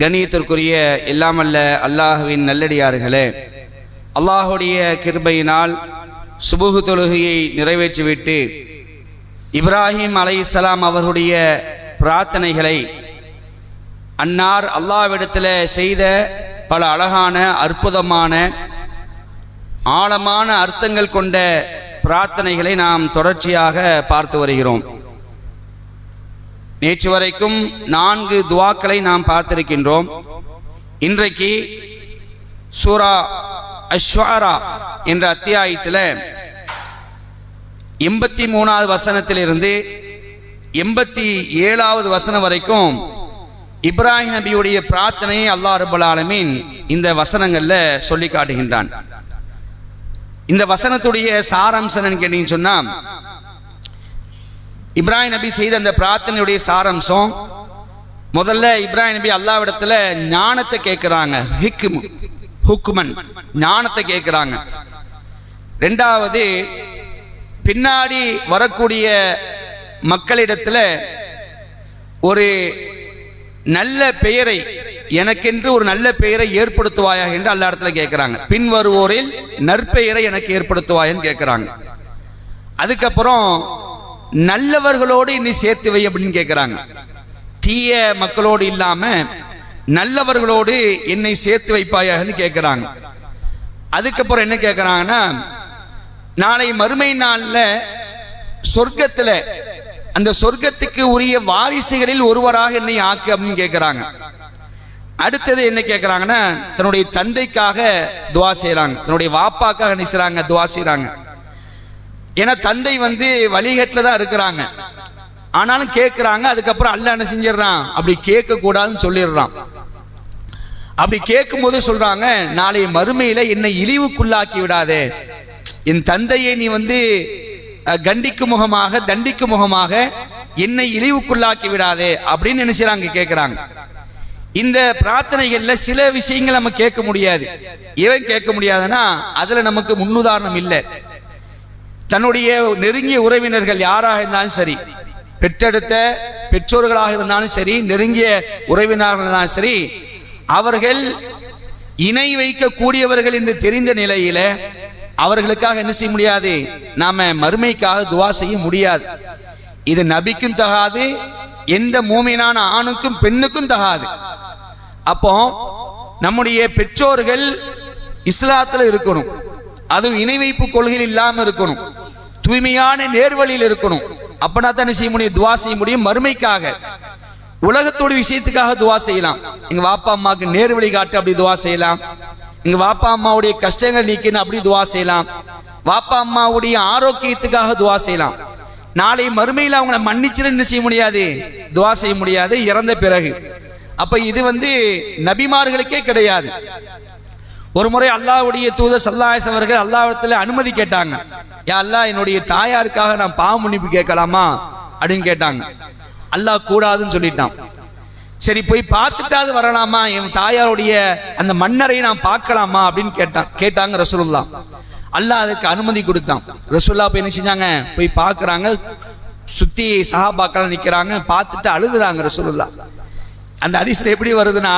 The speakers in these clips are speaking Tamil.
கணியத்திற்குரிய எல்லாமல்ல அல்லாஹுவின் நல்லடியார்களே அல்லாஹுடைய கிருபையினால் சுபுகு தொழுகையை நிறைவேற்றிவிட்டு இப்ராஹிம் அலைஹிஸ்ஸலாம் அவர்களுடைய பிரார்த்தனைகளை அன்னார் அல்லாவிடத்தில் செய்த பல அழகான அற்புதமான ஆழமான அர்த்தங்கள் கொண்ட பிரார்த்தனைகளை நாம் தொடர்ச்சியாக பார்த்து வருகிறோம். நேற்று வரைக்கும் நான்கு துவாக்களை நாம் பார்த்திருக்கின்றோம். இன்றைக்கு சூரா அஷ்வாரா என்ற அத்தியாயத்தில் எண்பத்தி மூணாவது வசனத்திலிருந்து எண்பத்தி ஏழாவது வசனம் வரைக்கும் இப்ராஹிம் நபியுடைய பிரார்த்தனையை அல்லாஹ் ரபுல் ஆலமீன் இந்த வசனங்களில் சொல்லி காட்டுகின்றான். இந்த வசனத்துடைய சாராம்சம் கேட்டீங்கன்னு சொன்னா இப்ராஹிம் நபி செய்த அந்த பிரார்த்தனையுடைய சாரம்சம் முதல்ல இப்ராஹிம் நபி அல்லாவிடத்துல ஞானத்தை கேட்கிறாங்க ஹிக்கும் ஹுக்குமன் ஞானத்தை கேட்கிறாங்க ரெண்டாவது பின்னாடி வரக்கூடிய மக்களிடத்துல ஒரு நல்ல பெயரை எனக்கென்று ஒரு நல்ல பெயரை ஏற்படுத்துவாயா என்று எல்லா இடத்துல கேட்கிறாங்க பின் வருவோரில் நற்பெயரை எனக்கு ஏற்படுத்துவாயன்னு கேட்கிறாங்க அதுக்கப்புறம் நல்லவர்களோடு இன்னும் சேர்த்து வை அப்படின்னு கேட்குறாங்க தீய மக்களோடு இல்லாமல் நல்லவர்களோடு என்னை சேர்த்து வைப்பாயான்னு கேட்குறாங்க அதுக்கப்புறம் என்ன கேட்குறாங்கன்னா நாளை மறுமை நாளில் சொர்க்கத்தில் அந்த சொர்க்கத்துக்கு உரிய வாரிசுகளில் ஒருவராக என்னை ஆக்கு அப்படின்னு கேட்குறாங்க அடுத்தது என்ன கேட்குறாங்கன்னா தன்னுடைய தந்தைக்காக துவா செய்கிறாங்க தன்னுடைய வாப்பாக்காக என்ன செய்கிறாங்க துவா செய்கிறாங்க ஏன்னா தந்தை வந்து வழிகட்டில் தான் இருக்கிறாங்க. ஆனாலும் கேட்குறாங்க அதுக்கப்புறம் அல்ல என்ன செஞ்சிடறான்? அப்படி கேட்கக்கூடாதுன்னு சொல்லிடுறான். அப்படி கேட்கும்போது சொல்றாங்க நாளை மறுமையில என்னை இழிவுக்குள்ளாக்கி விடாதே. என் தந்தையை நீ வந்து கண்டிக்கும் முகமாக தண்டிக்கும் முகமாக என்னை இழிவுக்குள்ளாக்கி விடாதே. அப்படின்னு என்ன கேட்குறாங்க இந்த பிரார்த்தனைகள்ல சில விஷயங்கள் நம்ம கேட்க முடியாது. ஏன் கேட்க முடியாதுன்னா அதுல நமக்கு முன்னுதாரணம் இல்லை. தன்னுடைய நெருங்கிய உறவினர்கள் யாராக இருந்தாலும் சரி பெற்றெடுத்த பெற்றோர்களாக இருந்தாலும் சரி நெருங்கிய உறவினர்கள் இருந்தாலும் சரி அவர்கள் இணை வைக்க கூடியவர்கள் என்று தெரிந்த நிலையில அவர்களுக்காக என்ன செய்ய முடியாது? நாம மறுமைக்காக துவா செய்ய முடியாது. இது நபிக்கும் தகாது எந்த மூமினான ஆணுக்கும் பெண்ணுக்கும் தகாது. அப்போ நம்முடைய பெற்றோர்கள் இஸ்லாத்துல இருக்கணும். அதுவும் இணை வைப்பு கொள்கையில் இல்லாமல் இருக்கணும். தூய்மையான நேர்வழியில் இருக்கணும். அப்பனா தான் செய்ய முடியும் துவா செய்ய முடியும். மறுமைக்காக. உலகத்தோட விஷயத்துக்காக துவா செய்யலாம். எங்க வாப்பா அம்மாவுக்கு நேர்வழி காட்டு அப்படி துவா செய்யலாம். எங்க வாப்பா அம்மாவுடைய கஷ்டங்கள் நீக்கணும் அப்படி துவா செய்யலாம். வாப்பா அம்மாவுடைய ஆரோக்கியத்துக்காக துவா செய்யலாம். நாளை மறுமையில் அவங்கள மன்னிச்சுன்னு செய்ய முடியாது? துவா செய்ய முடியாது. இறந்த பிறகு. அப்ப இது வந்து நபிமார்களுக்கே கிடையாது. ஒரு முறை அல்லாவுடைய தூதர் சல்லாயஸ் அவர்கள் அல்லாவிடத்தில் அனுமதி கேட்டாங்க. யா அல்லா என்னுடைய தாயாருக்காக நான் பாவ மன்னிப்பு கேட்கலாமா? அப்படின்னு கேட்டாங்க. அல்லாஹ் கூடாதுன்னு சொல்லிட்டான். சரி போய் பார்த்துட்டாது வரலாமா? என் தாயாருடைய அந்த மன்னரையை நான் பார்க்கலாமா? அப்படின்னு கேட்டான். கேட்டாங்க ரசூலுல்லா அல்லாஹ் அதுக்கு அனுமதி கொடுத்தான். ரசூல்லா போய் என்ன செஞ்சாங்க? போய் பார்க்குறாங்க. சுத்தி சஹாபாக்கள் நிற்கிறாங்க பார்த்துட்டு அழுதுறாங்க ரசூலுல்லா அந்த அதிசயம் எப்படி வருதுன்னா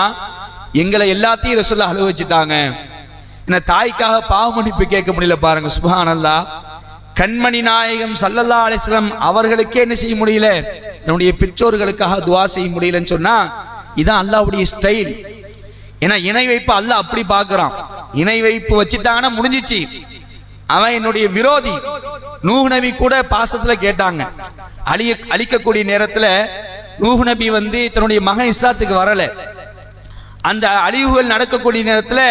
எங்களை எல்லாத்தையும் ரசூல்லா அழுவ வச்சுட்டாங்க. என்ன தாய்க்காக பாவ கேட்க முடியல பாருங்க சுபானல்லா கண்மணி நாயகம் சல்லல்லா அலிஸ்லாம் அவர்களுக்கே என்ன செய்ய முடியல? தன்னுடைய பெற்றோர்களுக்காக துவா செய்ய முடியலன்னு சொன்னா இதான் அல்லாவுடைய ஸ்டைல் ஏன்னா இணை வைப்பு அல்லாஹ் அப்படி பார்க்குறான். இணை வைப்பு வச்சுட்டாங்கன்னா முடிஞ்சிச்சு. அவன் என்னுடைய விரோதி. நூஹ் நபி கூட பாசத்துல கேட்டாங்க. அழிய அழிக்கக்கூடிய நேரத்துல நூஹ் நபி வந்து தன்னுடைய மகன் இஸ்லாத்துக்கு வரல. அந்த அழிவுகள் நடக்கக்கூடிய நேரத்துல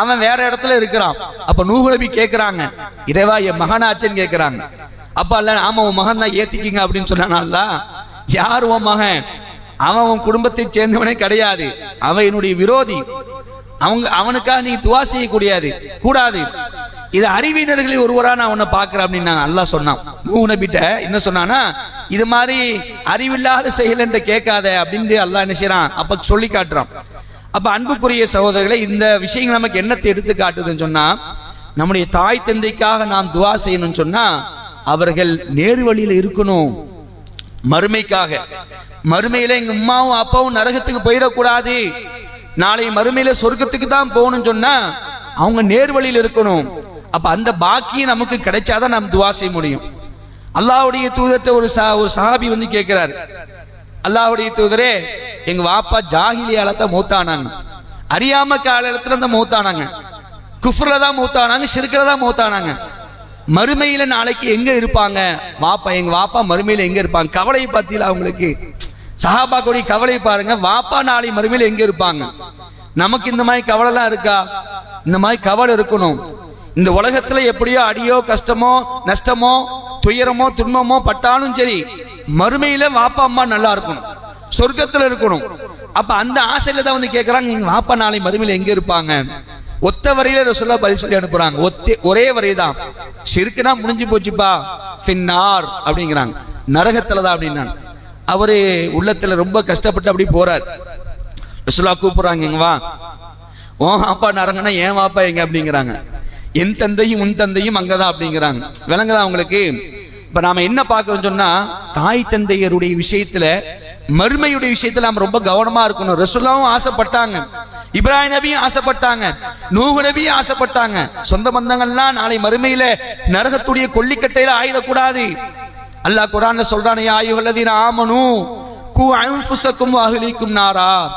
அவன் வேற இடத்துல இருக்கிறான். அப்ப நூகுலபி கேட்கிறாங்க இறைவா என் மகனாச்சன்னு கேட்கிறாங்க அப்ப இல்ல ஆமா உன் மகன் தான் ஏத்திக்கிங்க அப்படின்னு சொன்னானா யார் உன் மகன்? அவன் உன் குடும்பத்தை சேர்ந்தவனே கிடையாது. அவன் என்னுடைய விரோதி. அவங்க அவனுக்காக நீ துவா செய்யக்கூடியது. கூடாது. இது அறிவினர்களில் ஒருவராக நான் உன்னை பார்க்குறேன் அப்படின்னு நான் நல்லா சொன்னான். நூஹ் நபிட்ட என்ன சொன்னான்னா இது மாதிரி அறிவில்லாத செயல் என்று கேட்காத அப்படின்ட்டு அல்லா என்ன செய்றான் அப்ப சொல்லி காட்டுறான். அப்ப அன்புக்குரிய சகோதரர்களை இந்த விஷயங்கள் நமக்கு என்னத்தை எடுத்து காட்டுதுன்னு சொன்னா நம்முடைய தாய் தந்தைக்காக நாம் துவா செய்யணும்னு சொன்னா அவர்கள் நேரு வழியில இருக்கணும். மறுமைக்காக. மறுமையில எங்க அம்மாவும் அப்பாவும் நரகத்துக்கு போயிடக்கூடாது. நாளை மறுமையில சொர்க்கத்துக்கு தான் போகணும்னு சொன்னா அவங்க நேர் வழியில் இருக்கணும். அப்ப அந்த பாக்கியம் நமக்கு கிடைச்சாதான் நாம் துவா செய்ய முடியும். அல்லாஹுடைய தூதர்கிட்ட ஒரு சா ஒரு சஹாபி வந்து கேட்கிறார் அல்லாஹ்வுடைய தூதரே எங்க வாப்பா ஜாகிலியால தான் மூத்தானாங்க. அறியாம காலத்துல தான் மூத்தானாங்க. குஃப்ரில் தான் மூத்தானாங்க சிறுக்கில் தான் மூத்தானாங்க. மறுமையில் நாளைக்கு எங்கே இருப்பாங்க? வாப்பா எங்கள் வாப்பா மறுமையில் எங்கே இருப்பாங்க? கவலை பற்றியில் அவங்களுக்கு சஹாபா கொடி கவலை பாருங்க. வாப்பா நாளை மறுமையில் எங்கே இருப்பாங்க? நமக்கு இந்த மாதிரி கவலைலாம் இருக்கா? இந்த மாதிரி கவலை இருக்கணும். இந்த உலகத்தில் எப்படியோ அடியோ கஷ்டமோ நஷ்டமோ துயரமோ துன்பமோ பட்டாலும் சரி மறுமையில் வாப்பா அம்மா நல்லா இருக்கணும். சொர்க்கத்துல இருக்கணும். அப்ப அந்த ஆசையில தான் வந்து கேட்கறாங்க எங்க வாப்பா நாளை மறுமையில எங்க இருப்பாங்க? ஒத்த வரையில ரசூல்லா பதில் சொல்லி அனுப்புறாங்க. ஒத்தே ஒரே வரை தான் சிறுக்குனா முடிஞ்சு போச்சுப்பா. ஃபின்னார் அப்படிங்கிறாங்க. நரகத்துல தான் அப்படின்னாங்க அவரு உள்ளத்துல ரொம்ப கஷ்டப்பட்டு அப்படி போறார். ரசூல்லா கூப்பிடுறாங்க எங்க வா. உன் வாப்பா நரங்கன்னா ஏன் வாப்பா எங்க? அப்படிங்கிறாங்க. என் தந்தையும் உன் தந்தையும் அங்கதான் அப்படிங்கிறாங்க. விளங்குதா உங்களுக்கு? இப்ப நாம என்ன பாக்குறோம் சொன்னா தாய் தந்தையருடைய விஷயத்துல மறுமையுடைய விஷயத்துல நம்ம ரொம்ப கவனமா இருக்கணும். ரசுல்லாவும் ஆசைப்பட்டாங்க. இப்ராஹிம் நபியும் ஆசைப்பட்டாங்க. நூகு நபியும் ஆசைப்பட்டாங்க. சொந்த பந்தங்கள்லாம் நாளை மறுமையில நரகத்துடைய கொல்லிக்கட்டையில ஆயிடக்கூடாது. அல்லாஹ் குரான்ல சொல்றானே ஆயுகல்லதீன் ஆமனு கு அன்ஃபுசக்கும் அகலிக்கும் நாரா.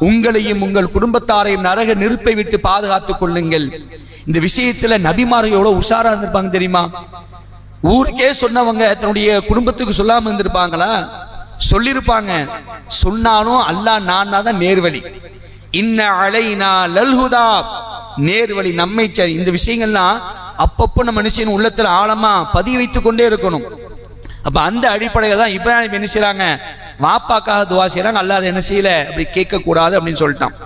உங்களையும் உங்கள் குடும்பத்தாரையும் நரக நெருப்பை விட்டு பாதுகாத்துக் கொள்ளுங்கள். இந்த விஷயத்துல நபிமார்கள் எவ்வளவு உஷாரா இருந்திருப்பாங்க தெரியுமா? ஊருக்கே சொன்னவங்க தன்னுடைய குடும்பத்துக்கு சொல்லாம இருந்திருப்பாங்களா? சொல்லியிருப்பாங்க சொன்னாலும் அல்லாஹ் நான் தான் நேர்வழி. இன்ன அலைனா லல்ஹுதா. நேர்வழி நம்மை இந்த விஷயங்கள்லாம் அப்பப்போ நம்ம மனுஷன் உள்ளத்தில் ஆழமா பதிய வைத்து கொண்டே இருக்கணும். அப்ப அந்த அடிப்படையில் தான் இப்ராஹிம் என்ன செய்றாங்க? வாப்பாக்காக துவா செய்றாங்க. அல்லாத என்ன செய்யல? அப்படி கேட்க கூடாது அப்படின்னு சொல்லிட்டான்.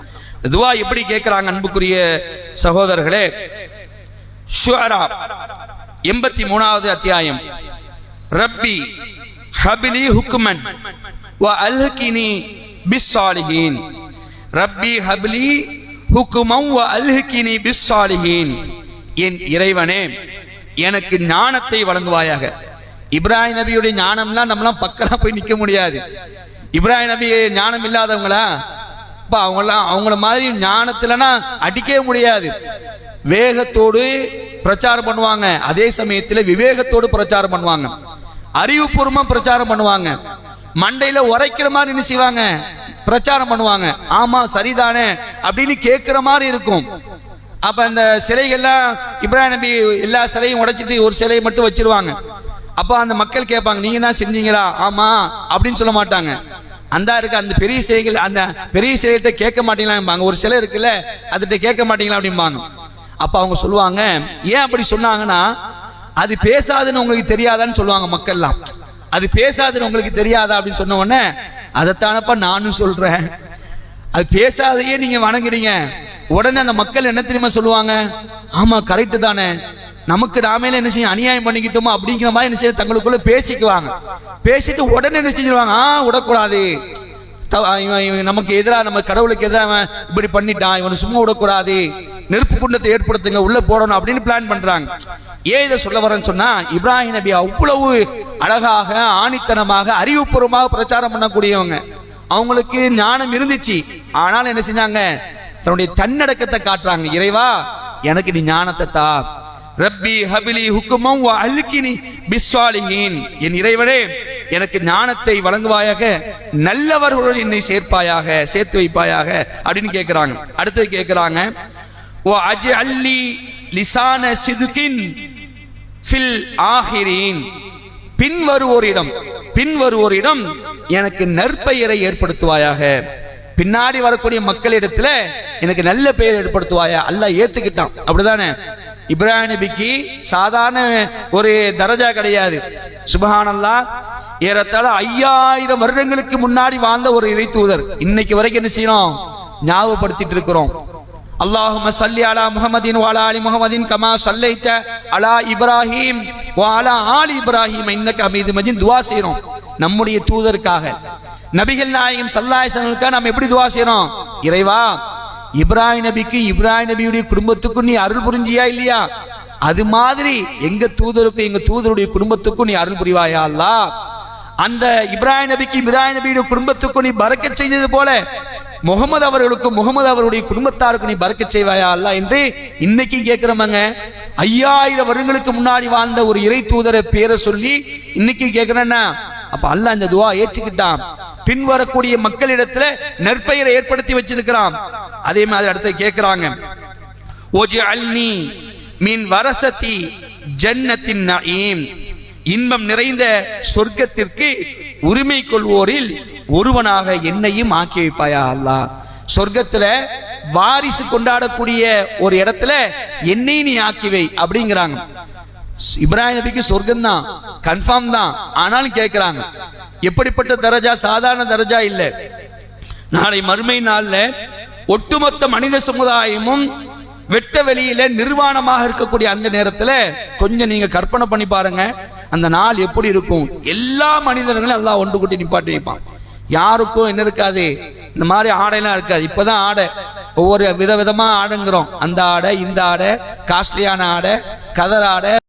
துவா எப்படி கேட்குறாங்க அன்புக்குரிய சகோதரர்களே? ஷுவரா எண்பத்தி மூணாவது அத்தியாயம். ரப்பி ஹபிலி ஹுக்மன். வ அல்ஹகினி பிஸ்ஸாலிஹீன். ரப்பி ஹபிலி ஹுக்குமம் வ அல்ஹகினி பிஸ்ஸாலிஹீன். என் இறைவனே எனக்கு ஞானத்தை வழங்குவாயாக. இப்ராஹிம் நபியுடைய ஞானம்லாம் நம்மளாம் பக்கம்லாம் போய் நிற்க முடியாது. இப்ராஹிம் நபி ஞானம் இல்லாதவங்களா? இப்போ அவங்களாம் அவங்கள மாதிரி ஞானத்துலனா அடிக்கவே முடியாது. வேகத்தோடு பிரச்சாரம் பண்ணுவாங்க. அதே சமயத்தில் விவேகத்தோடு பிரச்சாரம் பண்ணுவாங்க. அறிவுபூர்வமா பிரச்சாரம் பண்ணுவாங்க. மண்டையில உரைக்கிற மாதிரி என்ன செய்வாங்க? பிரச்சாரம் பண்ணுவாங்க. ஆமா சரிதானே அப்படின்னு கேட்கிற மாதிரி இருக்கும். அப்ப அந்த சிலைகள்லாம் இப்ராஹிம் நபி எல்லா சிலையும் உடைச்சிட்டு ஒரு சிலையை மட்டும் வச்சிருவாங்க. அப்போ அந்த மக்கள் கேட்பாங்க நீங்க தான் செஞ்சீங்களா? ஆமா அப்படின்னு சொல்ல மாட்டாங்க. அந்த இருக்க அந்த பெரிய சிலைகள் அந்த பெரிய சிலைகிட்ட கேட்க மாட்டீங்களாம்பாங்க ஒரு சிலை இருக்குல்ல அதுகிட்ட கேட்க மாட்டீங்களா அப்படிம்பாங்க. அப்ப அவங்க சொல்லுவாங்க ஏன் அப்படி சொன்னாங்கன்னா அது பேசாதுன்னு உங்களுக்கு தெரியாதான்னு சொல்லுவாங்க மக்கள்லாம். அது பேசாதுன்னு உங்களுக்கு தெரியாதா அப்படின்னு சொன்ன உடனே அதைத்தானப்பா நானும் சொல்றேன். அது பேசாதையே நீங்க வணங்குறீங்க. உடனே அந்த மக்கள் என்ன தெரியுமா சொல்லுவாங்க? ஆமா கரெக்டு தானே. நமக்கு நாமேல என்ன செய்யும் அநியாயம் பண்ணிக்கிட்டோமா அப்படிங்கிற மாதிரி என்ன செய்ய தங்களுக்குள்ள பேசிக்குவாங்க. பேசிட்டு உடனே என்ன செஞ்சிருவாங்க? ஆ விடக்கூடாது. த- இவன் இவன் நமக்கு எதிராக நம்ம கடவுளுக்கு எதிராக அவன் இப்படி பண்ணிட்டான். இவனை சும்மா விடக்கூடாது. நெருப்பு குண்டத்தை ஏற்படுத்துங்க உள்ள போடணும் அப்படின்னு பிளான் பண்றாங்க. ஏன் இதை சொல்ல வரேன்னு சொன்னா இப்ராஹிம் நபி அவ்வளவு அழகாக ஆணித்தனமாக அறிவுபூர்வமாக பிரச்சாரம் பண்ணக்கூடியவங்க. அவங்களுக்கு ஞானம் இருந்துச்சு. ஆனாலும் என்ன செஞ்சாங்க? தன்னுடைய தன்னடக்கத்தை காட்டுறாங்க. இறைவா எனக்கு நீ ஞானத்தை தா. ரப்பி ஹபிலி ஹுக்குமம் அழுக்கினி பிஸ்வாலிகின் என் இறைவனே எனக்கு ஞானத்தை வழங்குவாயாக நல்லவர்களுடன் என்னை சேர்ப்பாயாக சேர்த்து வைப்பாயாக அப்படின்னு கேட்கிறாங்க அடுத்தது கேட்கிறாங்க ஓ அஜி அல்லி லிசான சிதுகின். ஃபில் ஆஹிரீன். பின்வருவோரிடம் பின்வருவோரிடம் எனக்கு நற்பெயரை ஏற்படுத்துவாயாக. பின்னாடி வரக்கூடிய மக்களிடத்துல எனக்கு நல்ல பெயர் ஏற்படுத்துவாயா. அல்ல ஏத்துக்கிட்டான். அப்படிதானே? இப்ராஹிம் நபிக்கு சாதாரண ஒரு தரஜா கிடையாது. சுபஹானல்லா ஏறத்தாழ ஐயாயிரம் வருடங்களுக்கு முன்னாடி வாழ்ந்த ஒரு இறை தூதர். இன்னைக்கு வரைக்கும் என்ன செய்யணும் ஞாபகப்படுத்திட்டு இருக்கிறோம். அல்லாஹும்ம சல்லி அலா முஹம்மதின் வாலா அலி முகமதின் கமா சல்லைத்த அலா இப்ராஹிம் வாலா ஆலி இப்ராஹிம். இன்னக்கு அமீது மஜின் துவா செய்றோம். நம்முடைய தூதருக்காக. நபிகள் நாயகம் சல்லாஹனுக்காக நம்ம எப்படி துவா செய்றோம்? இறைவா இப்ராஹிம் நபிக்கு இப்ராஹிம் நபியுடைய குடும்பத்துக்கும் நீ அருள் புரிஞ்சியா இல்லையா? அது மாதிரி எங்க தூதருக்கும் எங்க தூதருடைய குடும்பத்துக்கும் நீ அருள் புரிவாயா அல்லா அந்த இப்ராஹிம் நபிக்கு இப்ராஹிம் நபியுடைய குடும்பத்துக்கும் நீ பறக்க செய்தது போல முகமது அவர்களுக்கும் முகமது அவருடைய குடும்பத்தாருக்கும் நீ பறக்க செய்வாயா? அல்ல என்று இன்னைக்கும் கேட்கிறோமாங்க. ஐயாயிரம் வருடங்களுக்கு முன்னாடி வாழ்ந்த ஒரு இறை தூதரை பேரை சொல்லி இன்னைக்கு கேட்கிறேன்னா அப்ப அல்ல இந்த துவா ஏற்றுக்கிட்டான். பின் வரக்கூடிய மக்களிடத்துல நற்பெயரை ஏற்படுத்தி வச்சிருக்கிறான். அதே மாதிரி அடுத்து கேட்கிறாங்க. அல்னி மீன் வரசதி ஜன்னத்தின் நயீம். இன்பம் நிறைந்த சொர்க்கத்திற்கு உரிமை கொள்வோரில் ஒருவனாக என்னையும் ஆக்கி வைப்பாயா அல்லாஹ் சொர்க்கத்தில் வாரிசு கொண்டாடக்கூடிய ஒரு இடத்துல என்னை நீ ஆக்கி வை அப்படிங்கிறாங்க. இப்ராஹிம் நபிக்கு சொர்க்கம் தான் கன்ஃபார்ம் தான் ஆனாலும் கேட்கிறாங்க எப்படிப்பட்ட தரஜா? சாதாரண தரஜா இல்லை. நாளை மறுமை நாளில் ஒட்டுமொத்த மனித சமுதாயமும் வெட்ட வெளியில நிர்வாணமாக இருக்கக்கூடிய அந்த நேரத்தில் கொஞ்சம் நீங்க கற்பனை பண்ணி பாருங்க. அந்த நாள் எப்படி இருக்கும்? எல்லா மனிதர்களும் எல்லாம் ஒன்று கூட்டி நிப்பாட்டி வைப்பான். யாருக்கும் என்ன இருக்காது? இந்த மாதிரி ஆடைலாம் இருக்காது. இப்போதான் ஆடை ஒவ்வொரு விதவிதமாக ஆடுங்கிறோம். அந்த ஆடை இந்த ஆடை காஸ்ட்லியான ஆடை கதர் ஆடை.